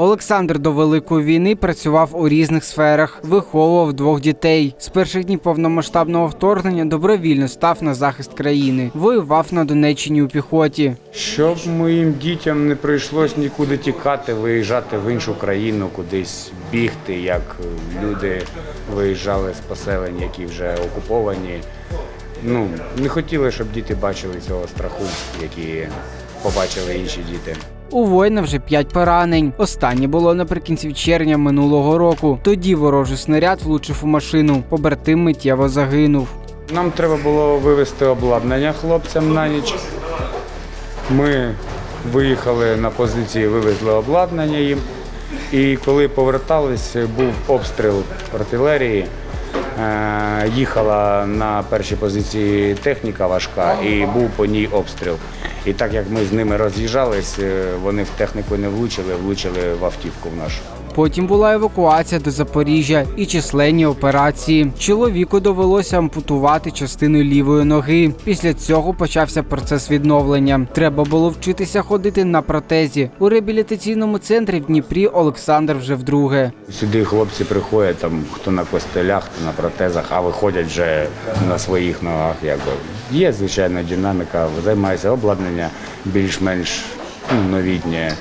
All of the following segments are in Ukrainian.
Олександр до великої війни працював у різних сферах, виховував двох дітей. З перших днів повномасштабного вторгнення добровільно став на захист країни. Воював на Донеччині у піхоті. Щоб моїм дітям не прийшлось нікуди тікати, виїжджати в іншу країну, кудись бігти, як люди виїжджали з поселень, які вже окуповані. Ну, не хотіли, щоб діти бачили цього страху, який побачили інші діти. У воїна вже п'ять поранень. Останнє було наприкінці червня минулого року. Тоді ворожий снаряд влучив у машину. Побратим миттєво загинув. Нам треба було вивезти обладнання хлопцям на ніч. Ми виїхали на позиції, вивезли обладнання їм. І коли повертались, був обстріл артилерії. Е, Їхала на перші позиції техніка важка і був по ній обстріл. І так як ми з ними роз'їжджались, е, вони в техніку не влучили, влучили в автівку в нашу. Потім була евакуація до Запоріжжя і численні операції. Чоловіку довелося ампутувати частину лівої ноги. Після цього почався процес відновлення. Треба було вчитися ходити на протезі. У реабілітаційному центрі в Дніпрі Олександр вже вдруге. Сюди хлопці приходять, там хто на костелях, хто на протезах, а виходять вже на своїх ногах. Якби. Є, звичайно, динаміка, займається обладнання більш-менш ну, новітнє,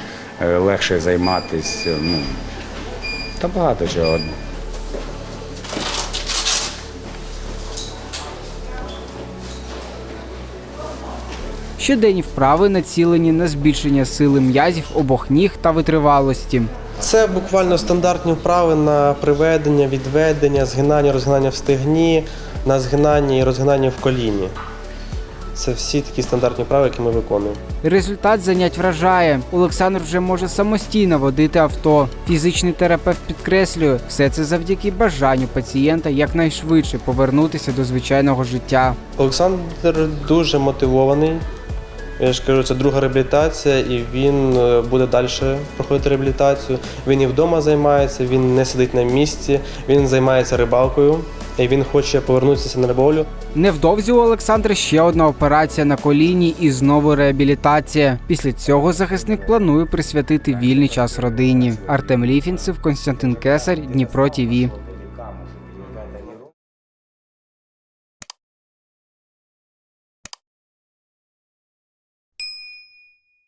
е, легше займатися. Ну, та багато чого. Щоденні вправи націлені на збільшення сили м'язів обох ніг та витривалості. Це буквально стандартні вправи на приведення, відведення, згинання, розгинання в стегні, на згинання і розгинання в коліні. Це всі такі стандартні вправи, які ми виконуємо. Результат занять вражає. Олександр вже може самостійно водити авто. Фізичний терапевт підкреслює, все це завдяки бажанню пацієнта якнайшвидше повернутися до звичайного життя. Олександр дуже мотивований. Я ж кажу, це друга реабілітація, і він е, буде далі проходити реабілітацію. Він і вдома займається, він не сидить на місці, він займається рибалкою, і він хоче повернутися на риболю. Невдовзі у Олександра ще одна операція на коліні і знову реабілітація. Після цього захисник планує присвятити вільний час родині. Артем Ліфінцев, Константин Кесар, Дніпро ТІВІ.